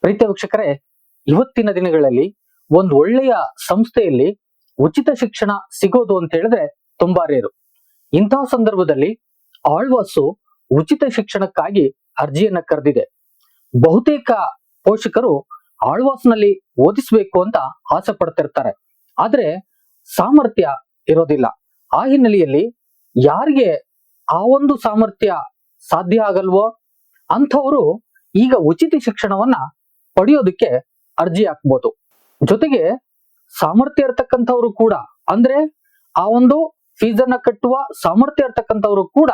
ಪ್ರೀತಿಯ ವೀಕ್ಷಕರೇ, ಇವತ್ತಿನ ದಿನಗಳಲ್ಲಿ ಒಂದು ಒಳ್ಳೆಯ ಸಂಸ್ಥೆಯಲ್ಲಿ ಉಚಿತ ಶಿಕ್ಷಣ ಸಿಗೋದು ಅಂತ ಹೇಳಿದ್ರೆ ತುಂಬಾ ರೇರು. ಇಂತಹ ಸಂದರ್ಭದಲ್ಲಿ ಆಳ್ವಾಸು ಉಚಿತ ಶಿಕ್ಷಣಕ್ಕಾಗಿ ಅರ್ಜಿಯನ್ನ ಕರೆದಿದೆ. ಬಹುತೇಕ ಪೋಷಕರು ಆಳ್ವಾಸ್ನಲ್ಲಿ ಓದಿಸ್ಬೇಕು ಅಂತ ಆಸೆ ಪಡ್ತಿರ್ತಾರೆ. ಆದ್ರೆ ಸಾಮರ್ಥ್ಯ ಇರೋದಿಲ್ಲ. ಆ ಹಿನ್ನೆಲೆಯಲ್ಲಿ ಯಾರಿಗೆ ಆ ಒಂದು ಸಾಮರ್ಥ್ಯ ಸಾಧ್ಯ ಆಗಲ್ವೋ, ಅಂಥವರು ಈಗ ಉಚಿತ ಶಿಕ್ಷಣವನ್ನ ಪಡೆಯೋದಕ್ಕೆ ಅರ್ಜಿ ಹಾಕ್ಬೋದು. ಜೊತೆಗೆ ಸಾಮರ್ಥ್ಯ ಇರ್ತಕ್ಕಂಥವ್ರು ಕೂಡ, ಅಂದ್ರೆ ಆ ಒಂದು ಫೀಸನ್ನ ಕಟ್ಟುವ ಸಾಮರ್ಥ್ಯ ಇರ್ತಕ್ಕಂಥವ್ರು ಕೂಡ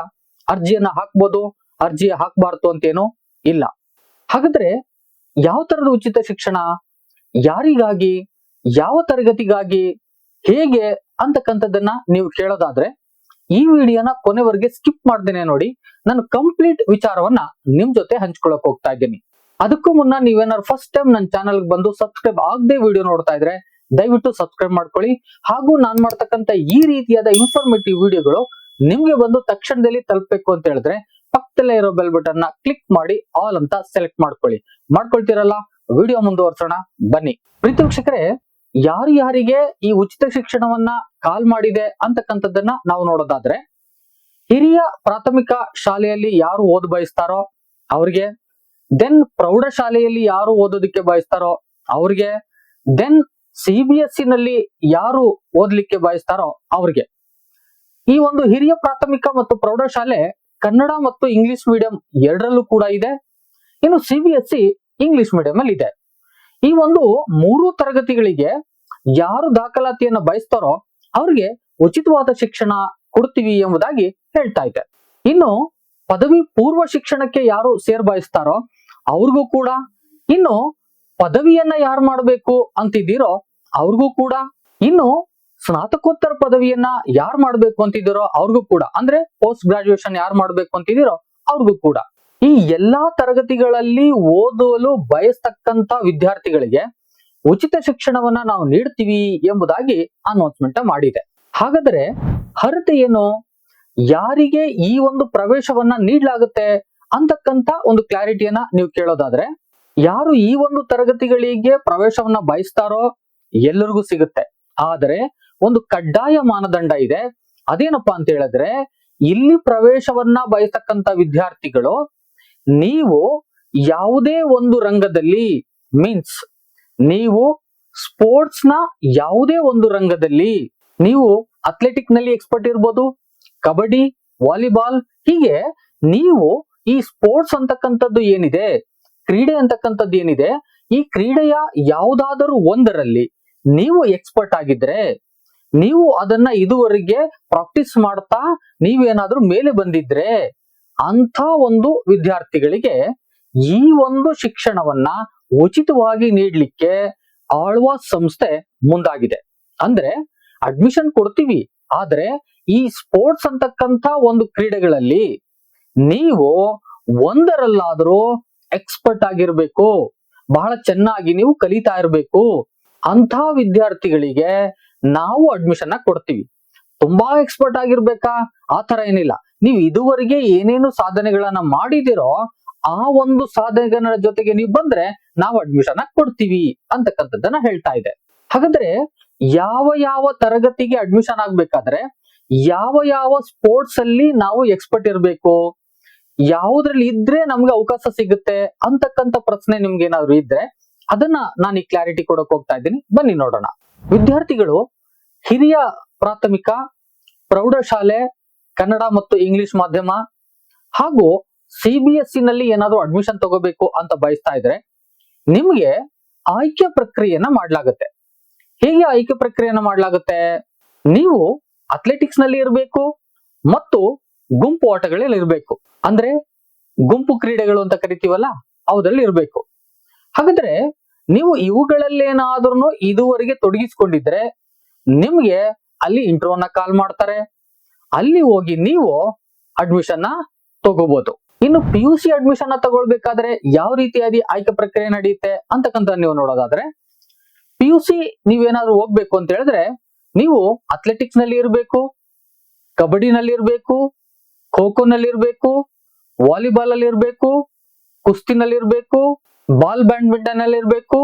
ಅರ್ಜಿಯನ್ನ ಹಾಕ್ಬೋದು. ಅರ್ಜಿ ಹಾಕ್ಬಾರ್ದು ಅಂತೇನೋ ಇಲ್ಲ. ಹಾಗಾದ್ರೆ ಯಾವ ತರದ ಉಚಿತ ಶಿಕ್ಷಣ, ಯಾರಿಗಾಗಿ, ಯಾವ ತರಗತಿಗಾಗಿ, ಹೇಗೆ ಅಂತಕ್ಕಂಥದ್ದನ್ನ ನೀವು ಕೇಳೋದಾದ್ರೆ ಈ ವಿಡಿಯೋನ ಕೊನೆವರೆಗೆ ಸ್ಕಿಪ್ ಮಾಡ್ದೇನೆ ನೋಡಿ, ನಾನು ಕಂಪ್ಲೀಟ್ ವಿಚಾರವನ್ನ ನಿಮ್ ಜೊತೆ ಹಂಚ್ಕೊಳಕ್ ಹೋಗ್ತಾ ಇದ್ದೀನಿ. ಅದಕ್ಕೂ ಮುನ್ನ ನೀವೇನಾದ್ರು ಫಸ್ಟ್ ಟೈಮ್ ನನ್ನ ಚಾನಲ್ ಬಂದು ಸಬ್ಸ್ಕ್ರೈಬ್ ಆಗದೆ ವಿಡಿಯೋ ನೋಡ್ತಾ ಇದ್ರೆ ದಯವಿಟ್ಟು ಸಬ್ಸ್ಕ್ರೈಬ್ ಮಾಡ್ಕೊಳ್ಳಿ. ಹಾಗೂ ನಾನು ಮಾಡ್ತಕ್ಕಂಥ ಈ ರೀತಿಯಾದ ಇನ್ಫಾರ್ಮೇಟಿವ್ ವಿಡಿಯೋಗಳು ನಿಮ್ಗೆ ಬಂದು ತಕ್ಷಣದಲ್ಲಿ ತಲುಪಬೇಕು ಅಂತ ಹೇಳಿದ್ರೆ ಪಕ್ಕದಲ್ಲೇ ಇರೋ ಬೆಲ್ ಬಟನ್ನ ಕ್ಲಿಕ್ ಮಾಡಿ ಆಲ್ ಅಂತ ಸೆಲೆಕ್ಟ್ ಮಾಡ್ಕೊಳ್ಳಿ. ಮಾಡ್ಕೊಳ್ತೀರಲ್ಲ? ವಿಡಿಯೋ ಮುಂದುವರ್ಸೋಣ. ಬನ್ನಿ. ಪ್ರೀತಿ ವೀಕ್ಷಕರೇ, ಯಾರು ಯಾರಿಗೆ ಈ ಉಚಿತ ಶಿಕ್ಷಣವನ್ನ ಕಾಲ್ ಮಾಡಿದೆ ಅಂತಕ್ಕಂಥದ್ದನ್ನ ನಾವು ನೋಡೋದಾದ್ರೆ, ಹಿರಿಯ ಪ್ರಾಥಮಿಕ ಶಾಲೆಯಲ್ಲಿ ಯಾರು ಓದ್ ಬಯಸ್ತಾರೋ ಅವ್ರಿಗೆ ದೆನ್ ಪ್ರೌಢಶಾಲೆಯಲ್ಲಿ ಯಾರು ಓದೋದಕ್ಕೆ ಬಯಸ್ತಾರೋ ಅವ್ರಿಗೆ ದೆನ್ ಸಿ ಬಿ ಎಸ್ನಲ್ಲಿ ಯಾರು ಓದ್ಲಿಕ್ಕೆ ಬಯಸ್ತಾರೋ ಅವ್ರಿಗೆ. ಈ ಒಂದು ಹಿರಿಯ ಪ್ರಾಥಮಿಕ ಮತ್ತು ಪ್ರೌಢಶಾಲೆ ಕನ್ನಡ ಮತ್ತು ಇಂಗ್ಲಿಷ್ ಮೀಡಿಯಂ ಎರಡರಲ್ಲೂ ಕೂಡ ಇದೆ. ಇನ್ನು C B S C English medium ಅಲ್ಲಿ ಇದೆ. ಈ ಒಂದು ಮೂರು ತರಗತಿಗಳಿಗೆ ಯಾರು ದಾಖಲಾತಿಯನ್ನು ಬಯಸ್ತಾರೋ ಅವ್ರಿಗೆ ಉಚಿತವಾದ ಶಿಕ್ಷಣ ಕೊಡ್ತೀವಿ ಎಂಬುದಾಗಿ ಹೇಳ್ತಾ ಇದೆ. ಇನ್ನು ಪದವಿ ಪೂರ್ವ ಶಿಕ್ಷಣಕ್ಕೆ ಯಾರು ಸೇರ್ ಬಯಸ್ತಾರೋ ಅವ್ರಿಗೂ ಕೂಡ ಇನ್ನು ಪದವಿಯನ್ನ ಯಾರು ಮಾಡಬೇಕು ಅಂತಿದ್ದೀರೋ ಅವ್ರಿಗೂ ಕೂಡ ಇನ್ನು ಸ್ನಾತಕೋತ್ತರ ಪದವಿಯನ್ನ ಯಾರು ಮಾಡ್ಬೇಕು ಅಂತಿದ್ದೀರೋ ಅವ್ರಿಗೂ ಕೂಡ, ಅಂದ್ರೆ ಪೋಸ್ಟ್ ಗ್ರಾಜುಯೇಷನ್ ಯಾರು ಮಾಡ್ಬೇಕು ಅಂತಿದ್ದೀರೋ ಅವ್ರಿಗೂ ಕೂಡ. ಈ ಎಲ್ಲಾ ತರಗತಿಗಳಲ್ಲಿ ಓದಲು ಬಯಸ್ತಕ್ಕಂತ ವಿದ್ಯಾರ್ಥಿಗಳಿಗೆ ಉಚಿತ ಶಿಕ್ಷಣವನ್ನ ನಾವು ನೀಡ್ತೀವಿ ಎಂಬುದಾಗಿ ಅನೌನ್ಸ್ಮೆಂಟ್ ಮಾಡಿದೆ. ಹಾಗಾದ್ರೆ ಅರ್ಹತೆ ಏನು? ಯಾರಿಗೆ ಈ ಒಂದು ಪ್ರವೇಶವನ್ನ ನೀಡಲಾಗುತ್ತೆ ಅಂತಕ್ಕಂತ ಒಂದು ಕ್ಲಾರಿಟಿಯನ್ನ ನೀವು ಕೇಳೋದಾದ್ರೆ, ಯಾರು ಈ ಒಂದು ತರಗತಿಗಳಿಗೆ ಪ್ರವೇಶವನ್ನ ಬಯಸ್ತಾರೋ ಎಲ್ಲರಿಗೂ ಸಿಗುತ್ತೆ. ಆದರೆ ಒಂದು ಕಡ್ಡಾಯ ಮಾನದಂಡ ಇದೆ. ಅದೇನಪ್ಪ ಅಂತ ಹೇಳಿದ್ರೆ, ಇಲ್ಲಿ ಪ್ರವೇಶವನ್ನ ಬಯಸ್ತಕ್ಕಂತ ವಿದ್ಯಾರ್ಥಿಗಳು ನೀವು ಯಾವುದೇ ಒಂದು ರಂಗದಲ್ಲಿ ಮೀನ್ಸ್ ನೀವು ಸ್ಪೋರ್ಟ್ಸ್ನ ಯಾವುದೇ ಒಂದು ರಂಗದಲ್ಲಿ, ನೀವು ಅಥ್ಲೆಟಿಕ್ನಲ್ಲಿ ಎಕ್ಸ್ಪರ್ಟ್ ಇರ್ಬೋದು ಕಬಡ್ಡಿ, ವಾಲಿಬಾಲ್, ಹೀಗೆ ನೀವು ಈ ಸ್ಪೋರ್ಟ್ಸ್ ಅಂತಕ್ಕಂಥದ್ದು ಏನಿದೆ, ಕ್ರೀಡೆ ಅಂತಕ್ಕಂಥದ್ದು ಏನಿದೆ, ಈ ಕ್ರೀಡೆಯ ಯಾವುದಾದರೂ ಒಂದರಲ್ಲಿ ನೀವು ಎಕ್ಸ್ಪರ್ಟ್ ಆಗಿದ್ರೆ, ನೀವು ಅದನ್ನ ಇದುವರೆಗೆ ಪ್ರಾಕ್ಟೀಸ್ ಮಾಡ್ತಾ ನೀವೇನಾದ್ರೂ ಮೇಲೆ ಬಂದಿದ್ರೆ ಅಂತ ಒಂದು ವಿದ್ಯಾರ್ಥಿಗಳಿಗೆ ಈ ಒಂದು ಶಿಕ್ಷಣವನ್ನ ಉಚಿತವಾಗಿ ನೀಡಲಿಕ್ಕೆ ಆಳ್ವಾಸ್ ಸಂಸ್ಥೆ ಮುಂದಾಗಿದೆ. ಅಂದ್ರೆ ಅಡ್ಮಿಷನ್ ಕೊಡ್ತೀವಿ ಆದ್ರೆ ಈ ಸ್ಪೋರ್ಟ್ಸ್ ಅಂತಕ್ಕಂಥ ಒಂದು ಕ್ರೀಡೆಗಳಲ್ಲಿ ನೀವು ಒಂದರಲ್ಲಾದರೂ ಎಕ್ಸ್ಪರ್ಟ್ ಆಗಿರ್ಬೇಕು, ಬಹಳ ಚೆನ್ನಾಗಿ ನೀವು ಕಲಿತಾ ಇರಬೇಕು. ಅಂತ ವಿದ್ಯಾರ್ಥಿಗಳಿಗೆ ನಾವು ಅಡ್ಮಿಷನ್ ಕೊಡ್ತೀವಿ. ತುಂಬಾ ಎಕ್ಸ್ಪರ್ಟ್ ಆಗಿರ್ಬೇಕಾ? ಆ ತರ ಏನಿಲ್ಲ. ನೀವು ಇದುವರೆಗೆ ಏನೇನು ಸಾಧನೆಗಳನ್ನ ಮಾಡಿದಿರೋ ಆ ಒಂದು ಸಾಧನೆಗಳ ಜೊತೆಗೆ ನೀವು ಬಂದ್ರೆ ನಾವು ಅಡ್ಮಿಷನ್ ಕೊಡ್ತೀವಿ ಅಂತಕ್ಕಂಥದ್ದನ್ನ ಹೇಳ್ತಾ ಇದೆ. ಹಾಗಾದ್ರೆ ಯಾವ ಯಾವ ತರಗತಿಗೆ ಅಡ್ಮಿಷನ್ ಆಗ್ಬೇಕಾದ್ರೆ ಯಾವ ಯಾವ ಸ್ಪೋರ್ಟ್ಸ್ ಅಲ್ಲಿ ನಾವು ಎಕ್ಸ್ಪರ್ಟ್ ಇರಬೇಕು, ಯಾವುದ್ರಲ್ಲಿ ಇದ್ರೆ ನಮ್ಗೆ ಅವಕಾಶ ಸಿಗುತ್ತೆ ಅಂತಕ್ಕಂತ ಪ್ರಶ್ನೆ ನಿಮ್ಗೆ ಏನಾದ್ರು ಇದ್ರೆ ಅದನ್ನ ನಾನು ಈ ಕ್ಲಾರಿಟಿ ಕೊಡಕ್ ಹೋಗ್ತಾ ಇದ್ದೀನಿ. ಬನ್ನಿ ನೋಡೋಣ. ವಿದ್ಯಾರ್ಥಿಗಳು ಹಿರಿಯ ಪ್ರಾಥಮಿಕ, ಪ್ರೌಢಶಾಲೆ, ಕನ್ನಡ ಮತ್ತು ಇಂಗ್ಲಿಷ್ ಮಾಧ್ಯಮ ಹಾಗೂ ಸಿ ಬಿ ಎಸ್ನಲ್ಲಿ ಏನಾದ್ರು ಅಡ್ಮಿಷನ್ ತಗೋಬೇಕು ಅಂತ ಬಯಸ್ತಾ ಇದ್ರೆ ನಿಮ್ಗೆ ಆಯ್ಕೆ ಪ್ರಕ್ರಿಯೆಯನ್ನ ಮಾಡ್ಲಾಗತ್ತೆ. ಹೇಗೆ ಆಯ್ಕೆ ಪ್ರಕ್ರಿಯೆಯನ್ನು ಮಾಡಲಾಗುತ್ತೆ? ನೀವು ಅಥ್ಲೆಟಿಕ್ಸ್ನಲ್ಲಿ ಇರಬೇಕು ಮತ್ತು ಗುಂಪು ಆಟಗಳಲ್ಲಿ ಇರಬೇಕು. ಅಂದ್ರೆ ಗುಂಪು ಕ್ರೀಡೆಗಳು ಅಂತ ಕರಿತೀವಲ್ಲ, ಅವುದಲ್ಲಿ ಇರಬೇಕು. ಹಾಗಾದ್ರೆ ನೀವು ಇವುಗಳಲ್ಲೇನಾದ್ರೂ ಇದುವರೆಗೆ ತೊಡಗಿಸ್ಕೊಂಡಿದ್ರೆ ನಿಮ್ಗೆ ಅಲ್ಲಿ ಇಂಟ್ರೋನ ಕಾಲ್ ಮಾಡ್ತಾರೆ. ಅಲ್ಲಿ ಹೋಗಿ ನೀವು ಅಡ್ಮಿಷನ್ ತಗೋಬಹುದು ಇನ್ನು ಪಿ ಯು ಸಿ ಅಡ್ಮಿಷನ್ ತಗೊಳ್ಬೇಕಾದ್ರೆ ಯಾವ ರೀತಿಯಾಗಿ ಆಯ್ಕೆ ಪ್ರಕ್ರಿಯೆ ನಡೆಯುತ್ತೆ ಅಂತಕ್ಕಂಥ ನೀವು ನೋಡೋದಾದ್ರೆ ಪಿ ಯು ಸಿ ನೀವೇನಾದ್ರೂ ಹೋಗ್ಬೇಕು ಅಂತ ಹೇಳಿದ್ರೆ ನೀವು ಅಥ್ಲೆಟಿಕ್ಸ್ನಲ್ಲಿ ಇರಬೇಕು ಕಬಡ್ಡಿನಲ್ಲಿ ಇರಬೇಕು, ಖೋ ಖೋನಲ್ಲಿ ಇರಬೇಕು ವಾಲಿಬಾಲ್ ಅಲ್ಲಿ ಇರಬೇಕು ಕುಸ್ತಿನಲ್ಲಿ ಇರಬೇಕು ಬಾಲ್ ಬ್ಯಾಡ್ಮಿಂಟನ್ ಅಲ್ಲಿ ಇರಬೇಕು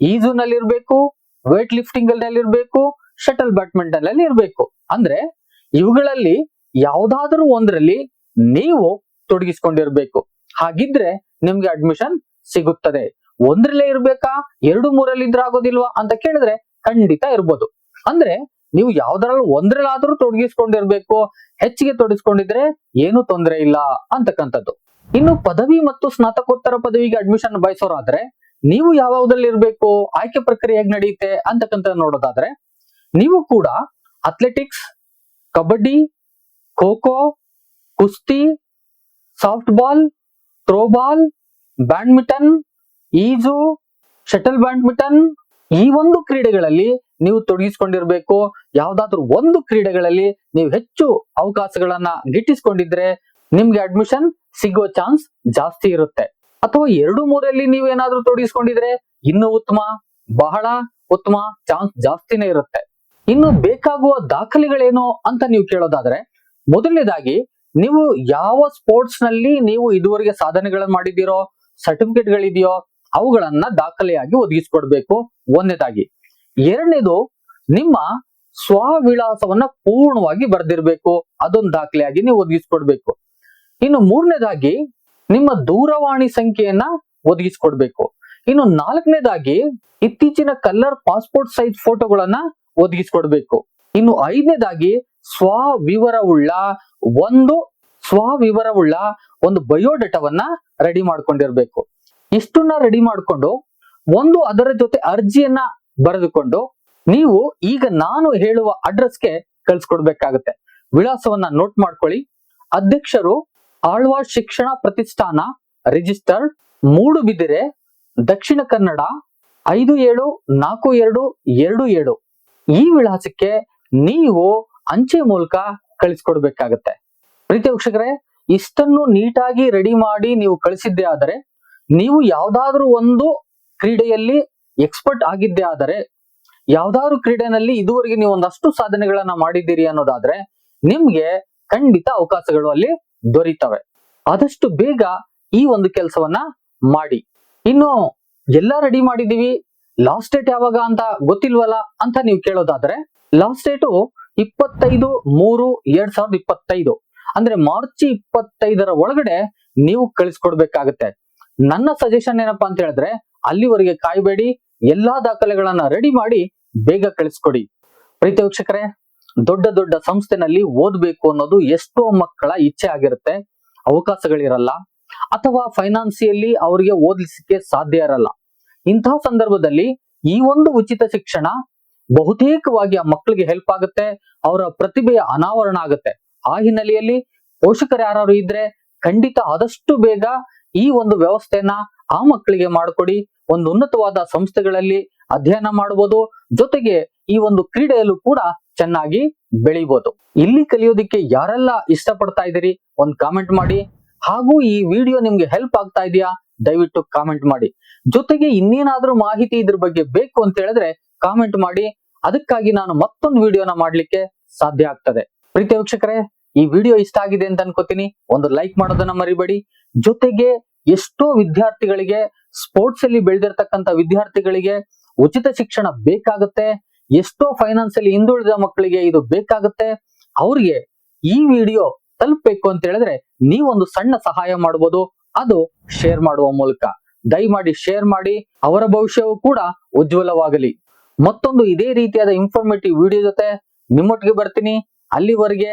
ಈಜುನಲ್ಲಿ ಇರಬೇಕು ವೇಟ್ ಲಿಫ್ಟಿಂಗ್ ಅಲ್ಲಿ ಇರಬೇಕು ಶಟಲ್ ಬ್ಯಾಡ್ಮಿಂಟನ್ ಅಲ್ಲಿ ಇರಬೇಕು. ಅಂದ್ರೆ ಇವುಗಳಲ್ಲಿ ಯಾವ್ದಾದ್ರೂ ಒಂದರಲ್ಲಿ ನೀವು ತೊಡಗಿಸ್ಕೊಂಡಿರ್ಬೇಕು. ಹಾಗಿದ್ರೆ ನಿಮ್ಗೆ ಅಡ್ಮಿಷನ್ ಸಿಗುತ್ತದೆ. ಒಂದ್ರಲ್ಲೇ ಇರ್ಬೇಕಾ? ಎರಡು ಮೂರಲ್ಲಿ ಇದ್ರೆ ಆಗೋದಿಲ್ವಾ? ಅಂತ ಕೇಳಿದ್ರೆ ಖಂಡಿತ ಇರ್ಬೋದು. ಅಂದ್ರೆ ನೀವು ಯಾವ್ದ್ರಲ್ಲಿ ಒಂದ್ರಲ್ಲಾದ್ರೂ ತೊಡಗಿಸ್ಕೊಂಡಿರ್ಬೇಕು. ಹೆಚ್ಚಿಗೆ ತೊಡಗಿಸ್ಕೊಂಡಿದ್ರೆ ಏನು ತೊಂದರೆ ಇಲ್ಲ ಅಂತಕ್ಕಂಥದ್ದು. ಇನ್ನು ಪದವಿ ಮತ್ತು ಸ್ನಾತಕೋತ್ತರ ಪದವಿಗೆ ಅಡ್ಮಿಷನ್ ಬಯಸೋರಾದ್ರೆ ನೀವು ಯಾವ್ಯಾವ್ದಲ್ಲಿ ಇರ್ಬೇಕು? ಆಯ್ಕೆ ಪ್ರಕ್ರಿಯೆ ಹೇಗೆ ನಡೆಯುತ್ತೆ ಅಂತಕ್ಕಂಥ ನೋಡೋದಾದ್ರೆ ನೀವು ಕೂಡ ಅಥ್ಲೆಟಿಕ್ಸ್ ಕಬಡ್ಡಿ ಖೋ ಕುಸ್ತಿ ಸಾಫ್ಟ್ ಬಾಲ್ ಥ್ರೋಬಾಲ್ ಬ್ಯಾಡ್ಮಿಂಟನ್ ಈಜು ಶಟಲ್ ಬ್ಯಾಡ್ಮಿಂಟನ್ ಈ ಒಂದು ಕ್ರೀಡೆಗಳಲ್ಲಿ ನೀವು ತೊಡಗಿಸ್ಕೊಂಡಿರ್ಬೇಕು. ಯಾವ್ದಾದ್ರು ಒಂದು ಕ್ರೀಡೆಗಳಲ್ಲಿ ನೀವು ಹೆಚ್ಚು ಅವಕಾಶಗಳನ್ನ ಗಿಟ್ಟಿಸಿಕೊಂಡಿದ್ರೆ ನಿಮ್ಗೆ ಅಡ್ಮಿಷನ್ ಸಿಗೋ ಚಾನ್ಸ್ ಜಾಸ್ತಿ ಇರುತ್ತೆ. ಅಥವಾ ಎರಡು, ಮೂರಲ್ಲಿ ನೀವು ಏನಾದ್ರೂ ತೊಡಗಿಸ್ಕೊಂಡಿದ್ರೆ ಇನ್ನು ಉತ್ತಮ, ಬಹಳ ಉತ್ತಮ ಚಾನ್ಸ್ ಜಾಸ್ತಿನೇ ಇರುತ್ತೆ. ಇನ್ನು ಬೇಕಾಗುವ ದಾಖಲೆಗಳೇನು ಅಂತ ನೀವು ಕೇಳೋದಾದ್ರೆ, ಮೊದಲನೇದಾಗಿ ನೀವು ಯಾವ ಸ್ಪೋರ್ಟ್ಸ್ನಲ್ಲಿ ನೀವು ಇದುವರೆಗೆ ಸಾಧನೆಗಳನ್ನ ಮಾಡಿದ್ದೀರೋ ಸರ್ಟಿಫಿಕೇಟ್ ಗಳಿದೆಯೋ ಅವುಗಳನ್ನ ದಾಖಲೆಯಾಗಿ ಒದಗಿಸಿಕೊಡ್ಬೇಕು. ಒಂದನೇದಾಗಿ. ಎರಡನೇದು ನಿಮ್ಮ ಸ್ವವಿಳಾಸವನ್ನ ಪೂರ್ಣವಾಗಿ ಬರೆದಿರ್ಬೇಕು. ಅದೊಂದು ದಾಖಲೆಯಾಗಿ ನೀವು ಒದಗಿಸಿಕೊಡ್ಬೇಕು. ಇನ್ನು ಮೂರನೇದಾಗಿ ನಿಮ್ಮ ದೂರವಾಣಿ ಸಂಖ್ಯೆಯನ್ನ ಒದಗಿಸಿಕೊಡ್ಬೇಕು. ಇನ್ನು ನಾಲ್ಕನೇದಾಗಿ ಇತ್ತೀಚಿನ ಕಲರ್ ಪಾಸ್ಪೋರ್ಟ್ ಸೈಜ್ ಫೋಟೋಗಳನ್ನ ಒದಗಿಸಿಕೊಡ್ಬೇಕು. ಇನ್ನು ಐದನೇದಾಗಿ ಸ್ವವಿವರವುಳ್ಳ ಒಂದು ಸ್ವವಿವರವುಳ್ಳ ಒಂದು ಬಯೋಡೇಟಾವನ್ನ ರೆಡಿ ಮಾಡ್ಕೊಂಡಿರ್ಬೇಕು. ಇಷ್ಟನ್ನ ರೆಡಿ ಮಾಡ್ಕೊಂಡು ಒಂದು ಅದರ ಜೊತೆ ಅರ್ಜಿಯನ್ನ ಬರೆದುಕೊಂಡು ನೀವು ಈಗ ನಾನು ಹೇಳುವ ಅಡ್ರೆಸ್ಗೆ ಕಳ್ಸಿಕೊಡ್ಬೇಕಾಗತ್ತೆ. ವಿಳಾಸವನ್ನ ನೋಟ್ ಮಾಡ್ಕೊಳ್ಳಿ. ಅಧ್ಯಕ್ಷರು ಆಳ್ವಾ ಶಿಕ್ಷಣ ಪ್ರತಿಷ್ಠಾನ ರಿಜಿಸ್ಟರ್ ಮೂಡುಬಿದಿರೆ ದಕ್ಷಿಣ ಕನ್ನಡ ಐದು ಏಳು ನಾಲ್ಕು ಎರಡು ಎರಡು ಏಳು. ಈ ವಿಳಾಸಕ್ಕೆ ನೀವು ಅಂಚೆ ಮೂಲಕ ಕಳಿಸ್ಕೊಡ್ಬೇಕಾಗತ್ತೆ. ಪ್ರೀತಿ ವೀಕ್ಷಕರೇ, ಇಷ್ಟನ್ನು ನೀಟಾಗಿ ರೆಡಿ ಮಾಡಿ ನೀವು ಕಳಿಸಿದ್ದೇ ಆದರೆ ನೀವು ಯಾವ್ದಾದ್ರೂ ಒಂದು ಕ್ರೀಡೆಯಲ್ಲಿ ಎಕ್ಸ್ಪರ್ಟ್ ಆಗಿದ್ದೇ ಆದರೆ, ಯಾವ್ದಾದ್ರು ಕ್ರೀಡೆನಲ್ಲಿ ಇದುವರೆಗೆ ನೀವು ಒಂದಷ್ಟು ಸಾಧನೆಗಳನ್ನ ಮಾಡಿದ್ದೀರಿ ಅನ್ನೋದಾದ್ರೆ, ನಿಮ್ಗೆ ಖಂಡಿತ ಅವಕಾಶಗಳು ಅಲ್ಲಿ ದೊರೀತವೆ. ಆದಷ್ಟು ಬೇಗ ಈ ಒಂದು ಕೆಲಸವನ್ನ ಮಾಡಿ. ಇನ್ನು ಎಲ್ಲ ರೆಡಿ ಮಾಡಿದೀವಿ ಲಾಸ್ಟ್ ಡೇಟ್ ಯಾವಾಗ ಅಂತ ಗೊತ್ತಿಲ್ವಲ್ಲ ಅಂತ ನೀವು ಕೇಳೋದಾದ್ರೆ ಲಾಸ್ಟ್ ಡೇಟು ಇಪ್ಪತ್ತೈದು ಮೂರು ಎರಡ್ ಸಾವಿರದ ಇಪ್ಪತ್ತೈದು. ಅಂದ್ರೆ ಮಾರ್ಚ್ ಇಪ್ಪತ್ತೈದರ ಒಳಗಡೆ ನೀವು ಕಳಿಸ್ಕೊಡ್ಬೇಕಾಗತ್ತೆ. ನನ್ನ ಸಜೆಷನ್ ಏನಪ್ಪಾ ಅಂತ ಹೇಳಿದ್ರೆ, ಅಲ್ಲಿವರೆಗೆ ಕಾಯಬೇಡಿ, ಎಲ್ಲಾ ದಾಖಲೆಗಳನ್ನ ರೆಡಿ ಮಾಡಿ ಬೇಗ ಕಳಿಸ್ಕೊಡಿ. ಪ್ರೀತಿ ವೀಕ್ಷಕರೇ, ದೊಡ್ಡ ದೊಡ್ಡ ಸಂಸ್ಥೆನಲ್ಲಿ ಓದ್ಬೇಕು ಅನ್ನೋದು ಎಷ್ಟೋ ಮಕ್ಕಳ ಇಚ್ಛೆ ಆಗಿರುತ್ತೆ, ಅವಕಾಶಗಳಿರಲ್ಲ, ಅಥವಾ ಫೈನಾನ್ಸಿಯಲ್ಲಿ ಅವರಿಗೆ ಓದಿಸಲಿಕ್ಕೆ ಸಾಧ್ಯ ಇರಲ್ಲ. ಇಂತಹ ಸಂದರ್ಭದಲ್ಲಿ ಈ ಒಂದು ಉಚಿತ ಶಿಕ್ಷಣ ಬಹುತೇಕವಾಗಿ ಆ ಮಕ್ಕಳಿಗೆ ಹೆಲ್ಪ್ ಆಗುತ್ತೆ, ಅವರ ಪ್ರತಿಭೆಯ ಅನಾವರಣ ಆಗುತ್ತೆ. ಆ ಹಿನ್ನೆಲೆಯಲ್ಲಿ ಪೋಷಕರು ಯಾರು ಇದ್ರೆ ಖಂಡಿತ ಆದಷ್ಟು ಬೇಗ ಈ ಒಂದು ವ್ಯವಸ್ಥೆಯನ್ನ ಆ ಮಕ್ಕಳಿಗೆ ಮಾಡಿಕೊಡಿ. ಒಂದು ಉನ್ನತವಾದ ಸಂಸ್ಥೆಗಳಲ್ಲಿ ಅಧ್ಯಯನ ಮಾಡಬಹುದು ಜೊತೆಗೆ ಈ ಒಂದು ಕ್ರೀಡೆಯಲ್ಲೂ ಕೂಡ ಚೆನ್ನಾಗಿ ಬೆಳಿಬಹುದು ಇಲ್ಲಿ ಕಲಿಯೋದಿಕ್ಕೆ ಯಾರೆಲ್ಲ ಇಷ್ಟಪಡ್ತಾ ಇದ್ದೀರಿ ಒಂದು ಕಾಮೆಂಟ್ ಮಾಡಿ. ಹಾಗೂ ಈ ವಿಡಿಯೋ ನಿಮ್ಗೆ ಹೆಲ್ಪ್ ಆಗ್ತಾ ಇದೆಯಾ ದಯವಿಟ್ಟು ಕಾಮೆಂಟ್ ಮಾಡಿ. ಜೊತೆಗೆ ಇನ್ನೇನಾದ್ರೂ ಮಾಹಿತಿ ಇದ್ರ ಬಗ್ಗೆ ಬೇಕು ಅಂತ ಹೇಳಿದ್ರೆ ಕಾಮೆಂಟ್ ಮಾಡಿ. ಅದಕ್ಕಾಗಿ ನಾನು ಮತ್ತೊಂದು ವಿಡಿಯೋನ ಮಾಡ್ಲಿಕ್ಕೆ ಸಾಧ್ಯ ಆಗ್ತದೆ. ಪ್ರೀತಿ ವೀಕ್ಷಕರೇ ಈ ವಿಡಿಯೋ ಇಷ್ಟ ಆಗಿದೆ ಅಂತ ಅನ್ಕೋತೀನಿ. ಒಂದು ಲೈಕ್ ಮಾಡೋದನ್ನ ಮರಿಬೇಡಿ. ಜೊತೆಗೆ ಎಷ್ಟೋ ವಿದ್ಯಾರ್ಥಿಗಳಿಗೆ ಸ್ಪೋರ್ಟ್ಸ್ ಅಲ್ಲಿ ಬೆಳೆದಿರ್ತಕ್ಕಂಥ ವಿದ್ಯಾರ್ಥಿಗಳಿಗೆ ಉಚಿತ ಶಿಕ್ಷಣ ಬೇಕಾಗುತ್ತೆ. ಎಷ್ಟೋ ಫೈನಾನ್ಸ್ ಅಲ್ಲಿ ಹಿಂದುಳಿದ ಮಕ್ಕಳಿಗೆ ಇದು ಬೇಕಾಗುತ್ತೆ. ಅವ್ರಿಗೆ ಈ ವಿಡಿಯೋ ತಲುಪಬೇಕು ಅಂತ ಹೇಳಿದ್ರೆ ನೀವೊಂದು ಸಣ್ಣ ಸಹಾಯ ಮಾಡಬಹುದು ಅದು ಶೇರ್ ಮಾಡುವ ಮೂಲಕ. ದಯಮಾಡಿ ಶೇರ್ ಮಾಡಿ. ಅವರ ಭವಿಷ್ಯವು ಕೂಡ ಉಜ್ವಲವಾಗಲಿ. ಮತ್ತೊಂದು ಇದೇ ರೀತಿಯಾದ ಇನ್ಫಾರ್ಮೇಟಿವ್ ವಿಡಿಯೋ ಜೊತೆ ನಿಮ್ಮೊಟ್ಟಿಗೆ ಬರ್ತೀನಿ. ಅಲ್ಲಿವರೆಗೆ